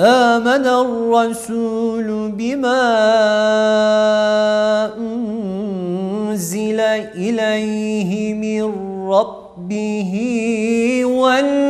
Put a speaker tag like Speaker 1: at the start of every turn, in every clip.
Speaker 1: آمن الرسول بما أنزل إليه من ربه والمؤمنون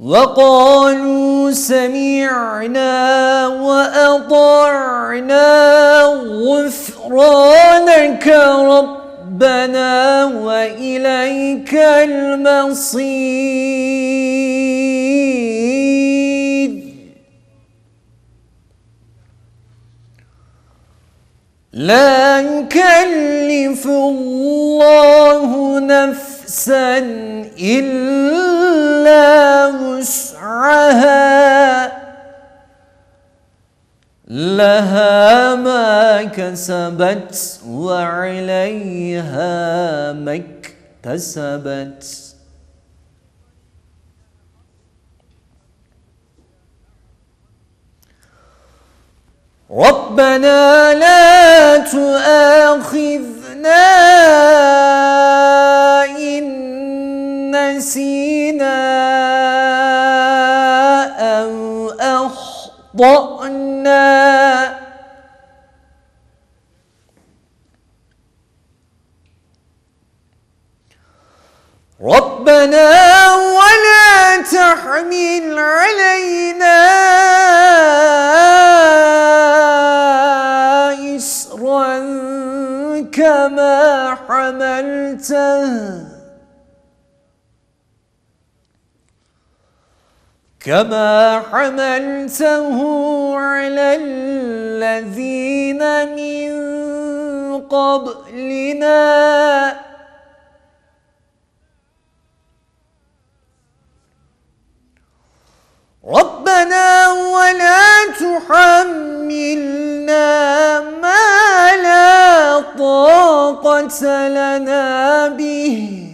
Speaker 1: وقالوا سمعنا وأطعنا غفرانك ربنا وإليك المصير. لا يكلف الله نفسا إلا وسعها. لها ما كسبت وعليها ما اكتسبت. ربنا لا تؤاخذنا أخطأنا ربنا ولا تحمل علينا إسرا كما حملته كما حملته على الذين من قبلنا ربنا ولا تحملنا ما لا طاقة لنا به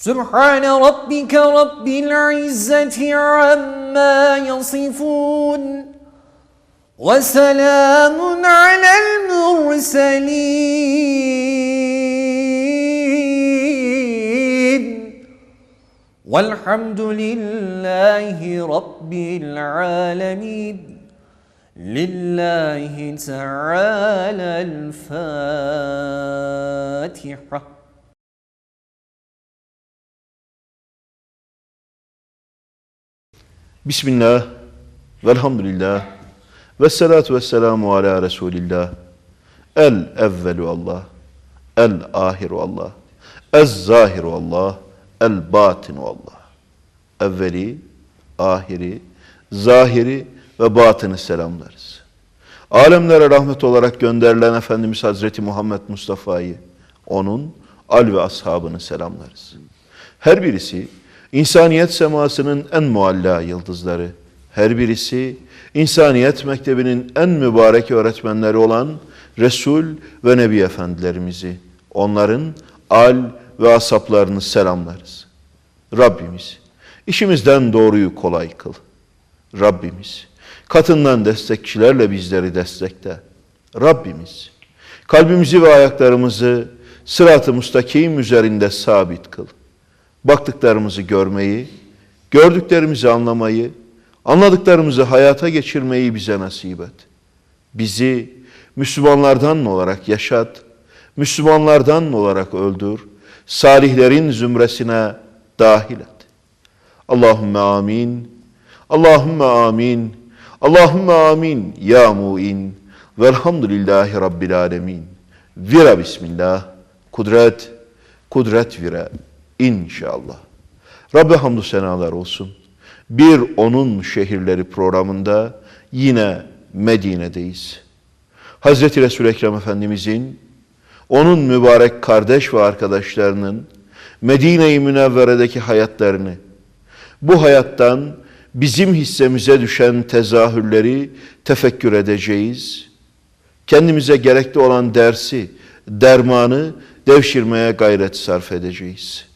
Speaker 1: سبحان ربك رب العزة عما يصفون وسلام على المرسلين والحمد لله رب العالمين لله تعالى الفاتحة
Speaker 2: Bismillah, velhamdülillah, ve salatu ve selamu ala Resulillah. El evvelu Allah, el ahiru Allah, ez zahiru Allah, el batinu Allah. Evveli, ahiri, zahiri ve batını selamlarız. Alemlere rahmet olarak gönderilen Efendimiz Hazreti Muhammed Mustafa'yı, onun al ve ashabını selamlarız. Her birisi insaniyet semasının en mualla yıldızları, her birisi insaniyet mektebinin en mübarek öğretmenleri olan Resul ve Nebi Efendilerimizi, onların al ve asaplarını selamlarız. Rabbimiz, işimizden doğruyu kolay kıl. Rabbimiz, katından destekçilerle bizleri destekle. Rabbimiz, kalbimizi ve ayaklarımızı sırat-ı müstakim üzerinde sabit kıl. Baktıklarımızı görmeyi, gördüklerimizi anlamayı, anladıklarımızı hayata geçirmeyi bize nasip et. Bizi Müslümanlardan olarak yaşat, Müslümanlardan olarak öldür, salihlerin zümresine dahil et. Allahümme amin, Allahümme amin, Allahümme amin ya mu'in, velhamdülillahi rabbil alemin. Vira bismillah, kudret, kudret vira inşallah. Rabbe hamdü senalar olsun. Bir onun şehirleri programında yine Medine'deyiz. Hazreti Resul Ekrem Efendimizin, onun mübarek kardeş ve arkadaşlarının Medine-i Münevvere'deki hayatlarını, bu hayattan bizim hissemize düşen tezahürleri tefekkür edeceğiz. Kendimize gerekli olan dersi, dermanı devşirmeye gayret sarf edeceğiz.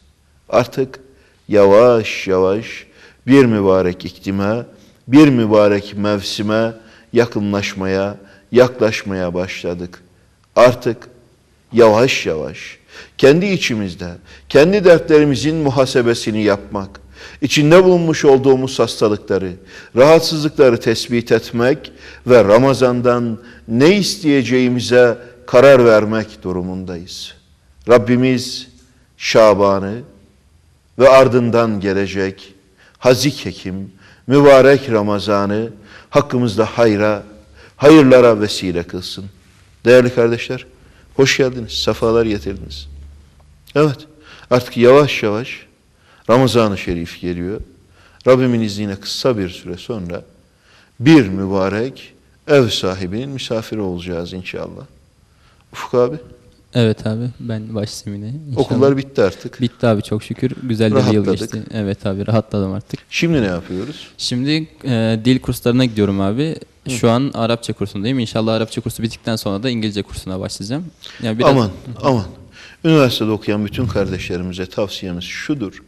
Speaker 2: Artık yavaş yavaş bir mübarek iklime, bir mübarek mevsime yakınlaşmaya, yaklaşmaya başladık. Artık yavaş yavaş kendi içimizde, kendi dertlerimizin muhasebesini yapmak, içinde bulunmuş olduğumuz hastalıkları, rahatsızlıkları tespit etmek ve Ramazan'dan ne isteyeceğimize karar vermek durumundayız. Rabbimiz Şaban'ı ve ardından gelecek Hazik Hekim, mübarek Ramazan'ı hakkımızda hayra, hayırlara vesile kılsın. Değerli kardeşler, hoş geldiniz, sefalar getirdiniz. Evet, artık yavaş yavaş Ramazan-ı Şerif geliyor. Rabbimin izniyle kısa bir süre sonra bir mübarek ev sahibinin misafiri olacağız inşallah. Ufuk abi,
Speaker 3: Evet abi ben başlayayım yine. inşallah.
Speaker 2: okullar bitti artık.
Speaker 3: bitti abi çok şükür. Güzel bir yıl geçti. Evet abi rahatladım artık.
Speaker 2: Şimdi ne yapıyoruz?
Speaker 3: Şimdi e, dil kurslarına gidiyorum abi. Şu an Arapça kursundayım. İnşallah Arapça kursu bittikten sonra da İngilizce kursuna başlayacağım. Yani biraz
Speaker 2: Aman, aman. Üniversitede okuyan bütün kardeşlerimize tavsiyemiz şudur.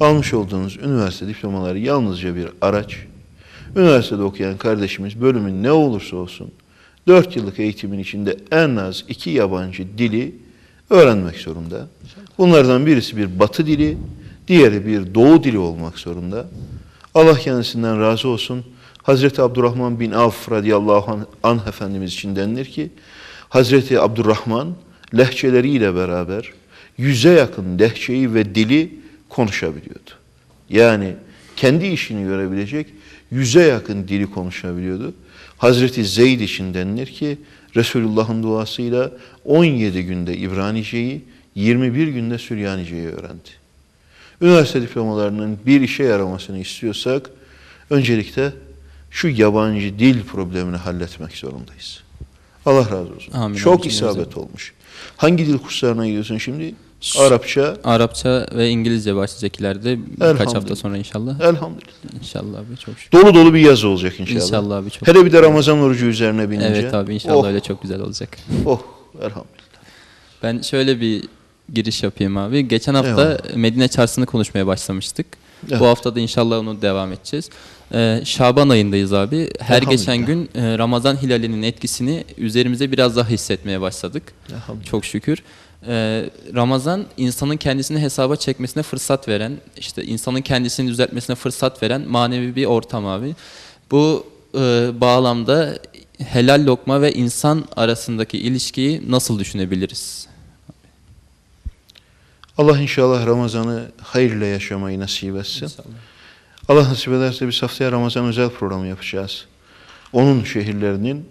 Speaker 2: Almış olduğunuz üniversite diplomaları yalnızca bir araç. Üniversitede okuyan kardeşimiz bölümün ne olursa olsun 4 yıllık eğitimin içinde en az iki yabancı dili öğrenmek zorunda. Bunlardan birisi bir batı dili, diğeri bir doğu dili olmak zorunda. Allah kendisinden razı olsun. Hazreti Abdurrahman bin Avf radıyallahu anh, anh Efendimiz için denilir ki Hazreti Abdurrahman lehçeleriyle beraber yüze yakın lehçeyi ve dili konuşabiliyordu. Yani kendi işini görebilecek yüze yakın dili konuşabiliyordu. Hazreti Zeyd için denilir ki Resulullah'ın duasıyla 17 günde İbranice'yi, 21 günde Süryanice'yi öğrendi. Üniversite diplomalarının bir işe yaramasını istiyorsak öncelikle şu yabancı dil problemini halletmek zorundayız. Allah razı olsun.
Speaker 3: Amin,
Speaker 2: Çok
Speaker 3: amin.
Speaker 2: isabet olmuş. Hangi dil kurslarına gidiyorsun şimdi? Arapça.
Speaker 3: Arapça ve İngilizce başlayacak ileride birkaç hafta sonra inşallah.
Speaker 2: Elhamdülillah.
Speaker 3: İnşallah abi çok şükür.
Speaker 2: Dolu dolu bir yaz olacak inşallah.
Speaker 3: İnşallah abi çok.
Speaker 2: Hele bir de Ramazan orucu üzerine binince.
Speaker 3: Evet abi inşallah
Speaker 2: oh,
Speaker 3: öyle çok güzel olacak.
Speaker 2: Oh elhamdülillah.
Speaker 3: Ben şöyle bir giriş yapayım abi. Geçen hafta
Speaker 2: Eyvallah.
Speaker 3: Medine Çarşısı'nı konuşmaya başlamıştık.
Speaker 2: Evet.
Speaker 3: Bu hafta da inşallah onu devam edeceğiz. Ee, Şaban ayındayız abi. Her geçen gün e, Ramazan hilalinin etkisini üzerimize biraz daha hissetmeye başladık.
Speaker 2: Elhamdülillah.
Speaker 3: Çok şükür. Ee, Ramazan insanın kendisini hesaba çekmesine fırsat veren, işte insanın kendisini düzeltmesine fırsat veren manevi bir ortam abi. Bu e, bağlamda helal lokma ve insan arasındaki ilişkiyi nasıl düşünebiliriz?
Speaker 2: Allah inşallah Ramazan'ı hayırla yaşamayı nasip etsin. Allah nasip ederse biz haftaya Ramazan özel programı yapacağız. Onun şehirlerinin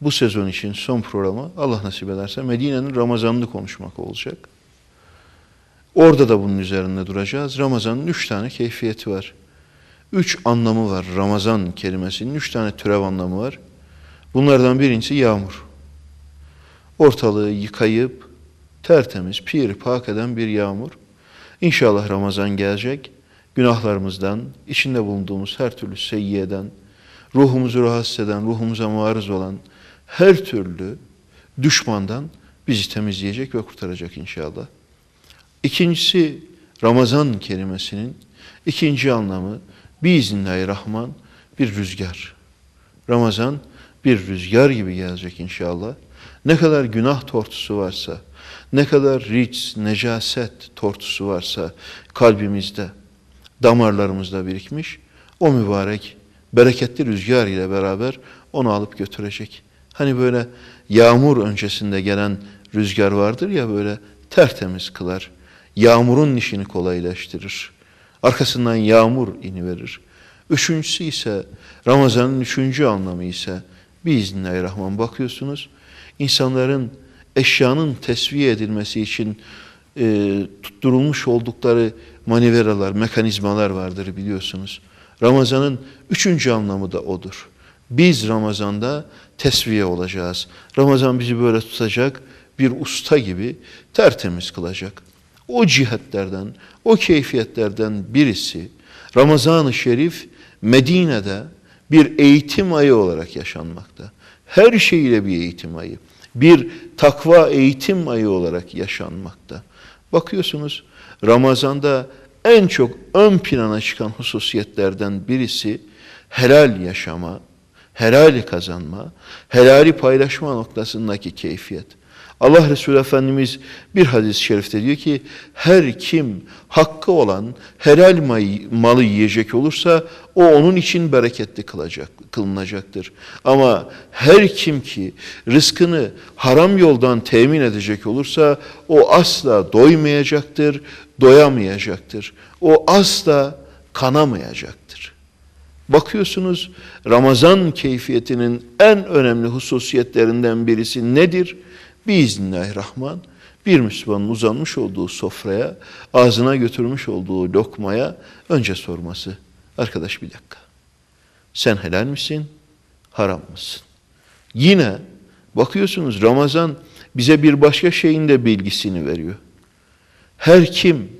Speaker 2: bu sezon için son programı Allah nasip ederse Medine'nin Ramazan'ını konuşmak olacak. Orada da bunun üzerinde duracağız. Ramazan'ın üç tane keyfiyeti var. Üç anlamı var Ramazan kelimesinin. Üç tane türev anlamı var. Bunlardan birincisi yağmur. Ortalığı yıkayıp tertemiz, pir, pak eden bir yağmur. İnşallah Ramazan gelecek. Günahlarımızdan, içinde bulunduğumuz her türlü seyyiyeden, ruhumuzu rahatsız eden, ruhumuza muarız olan her türlü düşmandan bizi temizleyecek ve kurtaracak inşallah. İkincisi Ramazan kelimesinin ikinci anlamı Biiznillahirrahman bir rüzgar. Ramazan bir rüzgar gibi gelecek inşallah. Ne kadar günah tortusu varsa, ne kadar ric, necaset tortusu varsa kalbimizde, damarlarımızda birikmiş, o mübarek bereketli rüzgar ile beraber onu alıp götürecek. Hani böyle yağmur öncesinde gelen rüzgar vardır ya böyle tertemiz kılar. Yağmurun işini kolaylaştırır. Arkasından yağmur iniverir. Üçüncüsü ise Ramazan'ın üçüncü anlamı ise Biiznillahirrahman bakıyorsunuz insanların eşyanın tesviye edilmesi için e, tutturulmuş oldukları maniveralar, mekanizmalar vardır biliyorsunuz. Ramazan'ın üçüncü anlamı da odur. Biz Ramazan'da tesviye olacağız. Ramazan bizi böyle tutacak, bir usta gibi tertemiz kılacak. O cihetlerden, o keyfiyetlerden birisi Ramazan-ı Şerif Medine'de bir eğitim ayı olarak yaşanmakta. Her şeyiyle bir eğitim ayı. Bir takva eğitim ayı olarak yaşanmakta. Bakıyorsunuz Ramazan'da en çok ön plana çıkan hususiyetlerden birisi helal yaşama, helali kazanma, helali paylaşma noktasındaki keyfiyet. Allah Resulü Efendimiz bir hadis-i şerifte diyor ki her kim hakkı olan helal malı yiyecek olursa o onun için bereketli kılacak, kılınacaktır. Ama her kim ki rızkını haram yoldan temin edecek olursa o asla doymayacaktır, doyamayacaktır. O asla kanamayacaktır. Bakıyorsunuz Ramazan keyfiyetinin en önemli hususiyetlerinden birisi nedir? Biiznillahirrahman bir Müslümanın uzanmış olduğu sofraya, ağzına götürmüş olduğu lokmaya önce sorması. Arkadaş bir dakika. Sen helal misin? Haram mısın? Yine bakıyorsunuz Ramazan bize bir başka şeyin de bilgisini veriyor. Her kim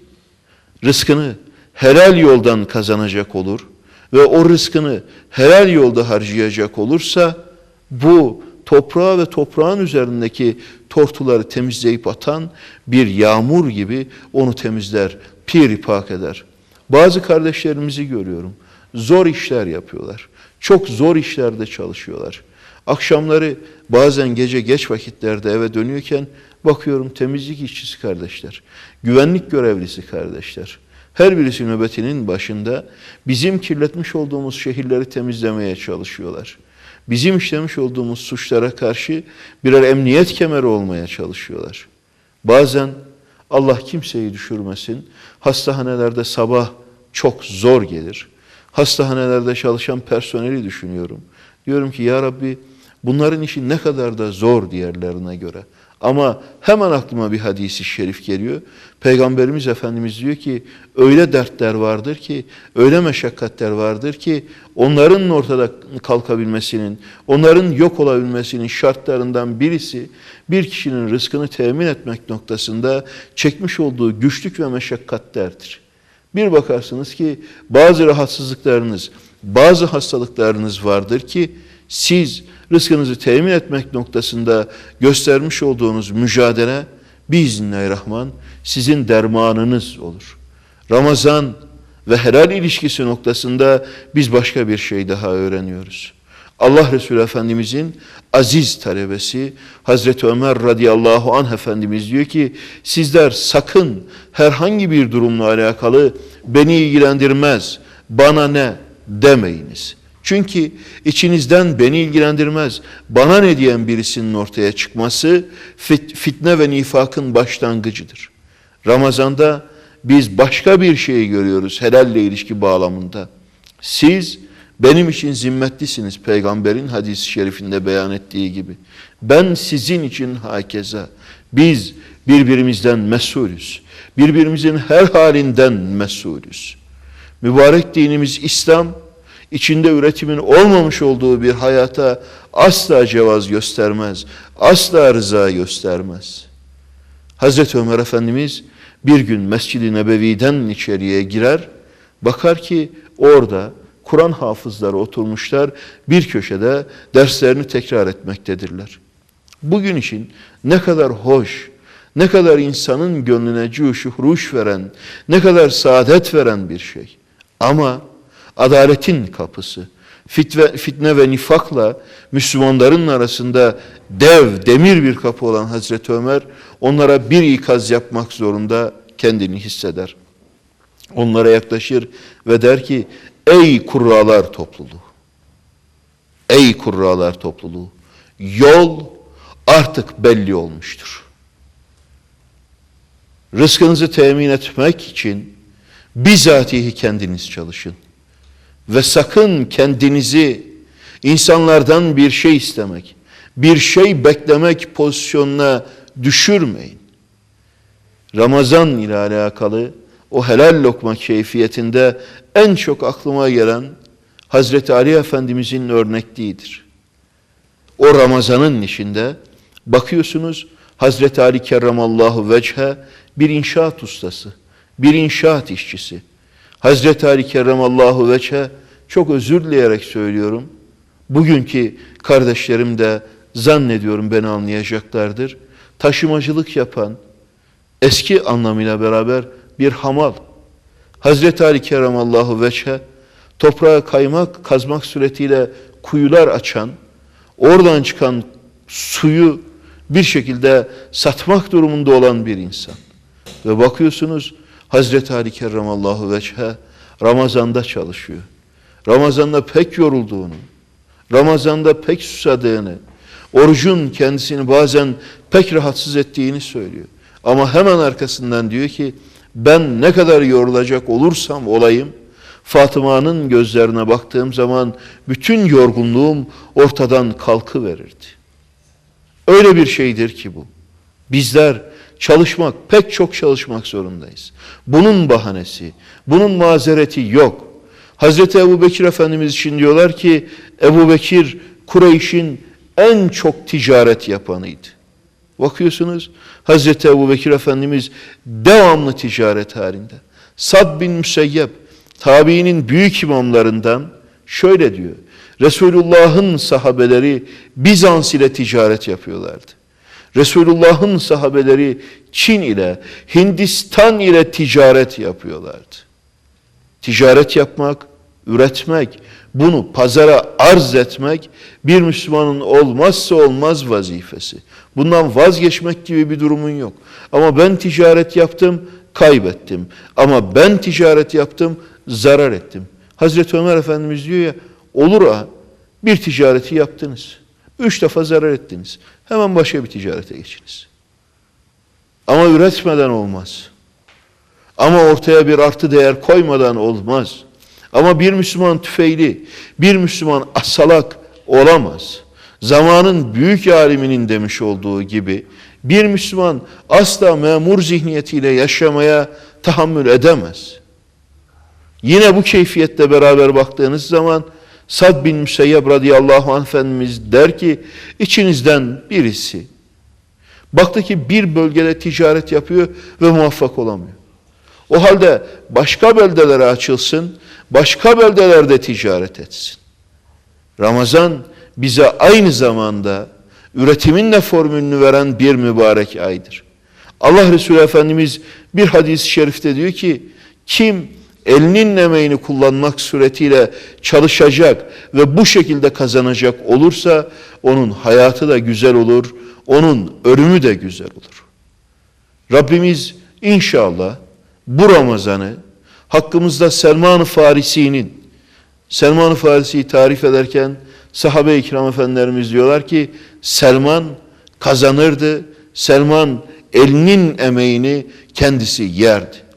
Speaker 2: rızkını helal yoldan kazanacak olur ve o rızkını helal yolda harcayacak olursa bu toprağa ve toprağın üzerindeki tortuları temizleyip atan bir yağmur gibi onu temizler, piripak eder. Bazı kardeşlerimizi görüyorum. Zor işler yapıyorlar. Çok zor işlerde çalışıyorlar. Akşamları bazen gece geç vakitlerde eve dönüyorken bakıyorum temizlik işçisi kardeşler, güvenlik görevlisi kardeşler. Her birisi nöbetinin başında bizim kirletmiş olduğumuz şehirleri temizlemeye çalışıyorlar bizim işlemiş olduğumuz suçlara karşı birer emniyet kemeri olmaya çalışıyorlar. Bazen Allah kimseyi düşürmesin. Hastahanelerde sabah çok zor gelir. Hastahanelerde çalışan personeli düşünüyorum. Diyorum ki ya Rabbi bunların işi ne kadar da zor diğerlerine göre. Ama hemen aklıma bir hadisi şerif geliyor. Peygamberimiz Efendimiz diyor ki öyle dertler vardır ki, öyle meşakkatler vardır ki onların ortada kalkabilmesinin, onların yok olabilmesinin şartlarından birisi bir kişinin rızkını temin etmek noktasında çekmiş olduğu güçlük ve meşakkatlerdir. Bir bakarsınız ki bazı rahatsızlıklarınız, bazı hastalıklarınız vardır ki siz rızkınızı temin etmek noktasında göstermiş olduğunuz mücadele biiznillahirrahman sizin dermanınız olur. Ramazan ve helal ilişkisi noktasında biz başka bir şey daha öğreniyoruz. Allah Resulü Efendimizin aziz talebesi Hazreti Ömer radıyallahu anh Efendimiz diyor ki sizler sakın herhangi bir durumla alakalı beni ilgilendirmez, bana ne demeyiniz. Çünkü içinizden beni ilgilendirmez, bana ne diyen birisinin ortaya çıkması fit, fitne ve nifakın başlangıcıdır. Ramazanda biz başka bir şeyi görüyoruz helalle ilişki bağlamında. Siz benim için zimmetlisiniz peygamberin hadis-i şerifinde beyan ettiği gibi. Ben sizin için hakeza. Biz birbirimizden mesulüz. Birbirimizin her halinden mesulüz. Mübarek dinimiz İslam içinde üretimin olmamış olduğu bir hayata asla cevaz göstermez. Asla rıza göstermez. Hazreti Ömer Efendimiz bir gün Mescid-i Nebevi'den içeriye girer, bakar ki orada Kur'an hafızları oturmuşlar, bir köşede derslerini tekrar etmektedirler. Bugün için ne kadar hoş, ne kadar insanın gönlüne cuşu huruş veren, ne kadar saadet veren bir şey. Ama adaletin kapısı, fitve, fitne ve nifakla Müslümanların arasında dev, demir bir kapı olan Hazreti Ömer onlara bir ikaz yapmak zorunda kendini hisseder. Onlara yaklaşır ve der ki ey kurralar topluluğu, ey kurralar topluluğu yol artık belli olmuştur. Rızkınızı temin etmek için bizatihi kendiniz çalışın. Ve sakın kendinizi insanlardan bir şey istemek, bir şey beklemek pozisyonuna düşürmeyin. Ramazan ile alakalı o helal lokma keyfiyetinde en çok aklıma gelen Hazreti Ali Efendimizin örnekliğidir. O Ramazan'ın içinde bakıyorsunuz Hazreti Ali kerramallahu veche bir inşaat ustası, bir inşaat işçisi. Hazreti Ali kerramallahu veche çok özür dileyerek söylüyorum. Bugünkü kardeşlerim de zannediyorum beni anlayacaklardır. Taşımacılık yapan eski anlamıyla beraber bir hamal. Hazreti Ali kerramallahu veche toprağa kaymak, kazmak suretiyle kuyular açan, oradan çıkan suyu bir şekilde satmak durumunda olan bir insan. Ve bakıyorsunuz Hazreti Ali kerramallahu veçhe Ramazan'da çalışıyor. Ramazan'da pek yorulduğunu, Ramazan'da pek susadığını, orucun kendisini bazen pek rahatsız ettiğini söylüyor. Ama hemen arkasından diyor ki ben ne kadar yorulacak olursam olayım Fatıma'nın gözlerine baktığım zaman bütün yorgunluğum ortadan kalkıverirdi. Öyle bir şeydir ki bu. Bizler çalışmak, pek çok çalışmak zorundayız. Bunun bahanesi, bunun mazereti yok. Hazreti Ebu Bekir Efendimiz için diyorlar ki Ebu Bekir Kureyş'in en çok ticaret yapanıydı. Bakıyorsunuz Hazreti Ebu Bekir Efendimiz devamlı ticaret halinde. Sad bin Müseyyep tabiinin büyük imamlarından şöyle diyor. Resulullah'ın sahabeleri Bizans ile ticaret yapıyorlardı. Resulullah'ın sahabeleri Çin ile, Hindistan ile ticaret yapıyorlardı. Ticaret yapmak, üretmek, bunu pazara arz etmek bir Müslümanın olmazsa olmaz vazifesi. Bundan vazgeçmek gibi bir durumun yok. Ama ben ticaret yaptım, kaybettim. Ama ben ticaret yaptım, zarar ettim. Hazreti Ömer Efendimiz diyor ya, olur ha, bir ticareti yaptınız. Üç defa zarar ettiniz. Hemen başka bir ticarete geçiniz. Ama üretmeden olmaz. Ama ortaya bir artı değer koymadan olmaz. Ama bir Müslüman tüfeğli, bir Müslüman asalak olamaz. Zamanın büyük aliminin demiş olduğu gibi bir Müslüman asla memur zihniyetiyle yaşamaya tahammül edemez. Yine bu keyfiyetle beraber baktığınız zaman Sad bin Müseyyeb radıyallahu anh Efendimiz der ki içinizden birisi baktı ki bir bölgede ticaret yapıyor ve muvaffak olamıyor. O halde başka beldelere açılsın, başka beldelerde ticaret etsin. Ramazan bize aynı zamanda üretimin de formülünü veren bir mübarek aydır. Allah Resulü Efendimiz bir hadis-i şerifte diyor ki kim elinin emeğini kullanmak suretiyle çalışacak ve bu şekilde kazanacak olursa onun hayatı da güzel olur, onun ölümü de güzel olur. Rabbimiz inşallah bu Ramazan'ı hakkımızda Selman-ı Farisi'nin Selman-ı Farisi'yi tarif ederken sahabe-i kiram efendilerimiz diyorlar ki Selman kazanırdı. Selman elinin emeğini kendisi yerdi.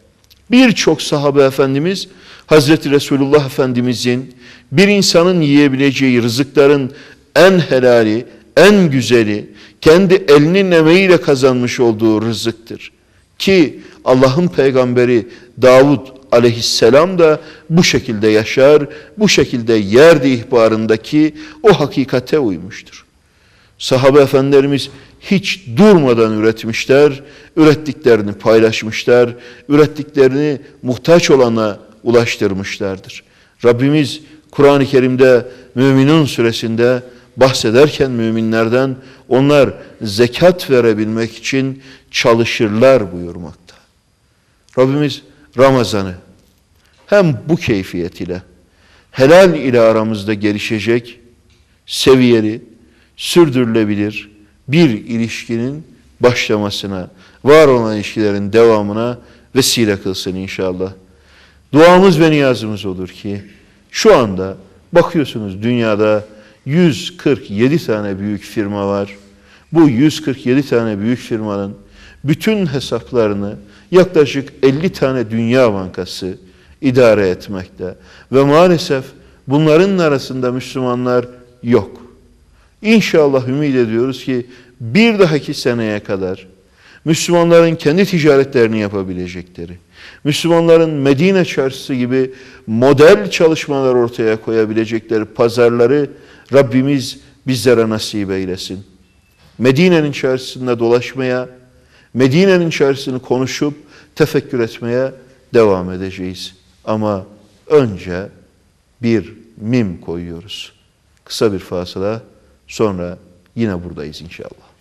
Speaker 2: Birçok sahabe efendimiz Hazreti Resulullah Efendimizin bir insanın yiyebileceği rızıkların en helali, en güzeli, kendi elinin emeğiyle kazanmış olduğu rızıktır. Ki Allah'ın peygamberi Davud aleyhisselam da bu şekilde yaşar, bu şekilde yerdi ihbarındaki o hakikate uymuştur. Sahabe efendilerimiz hiç durmadan üretmişler, ürettiklerini paylaşmışlar, ürettiklerini muhtaç olana ulaştırmışlardır. Rabbimiz Kur'an-ı Kerim'de Müminun suresinde bahsederken müminlerden onlar zekat verebilmek için çalışırlar buyurmakta. Rabbimiz Ramazan'ı hem bu keyfiyet ile helal ile aramızda gelişecek seviyeli, sürdürülebilir bir ilişkinin başlamasına, var olan ilişkilerin devamına vesile kılsın inşallah. Duamız ve niyazımız olur ki şu anda bakıyorsunuz dünyada 147 tane büyük firma var. Bu 147 tane büyük firmanın bütün hesaplarını yaklaşık 50 tane Dünya Bankası idare etmekte. Ve maalesef bunların arasında Müslümanlar yok. İnşallah ümit ediyoruz ki bir dahaki seneye kadar Müslümanların kendi ticaretlerini yapabilecekleri, Müslümanların Medine çarşısı gibi model çalışmalar ortaya koyabilecekleri pazarları Rabbimiz bizlere nasip eylesin. Medine'nin çarşısında dolaşmaya, Medine'nin çarşısını konuşup tefekkür etmeye devam edeceğiz. Ama önce bir mim koyuyoruz. Kısa bir fasıla sonra yine buradayız inşallah.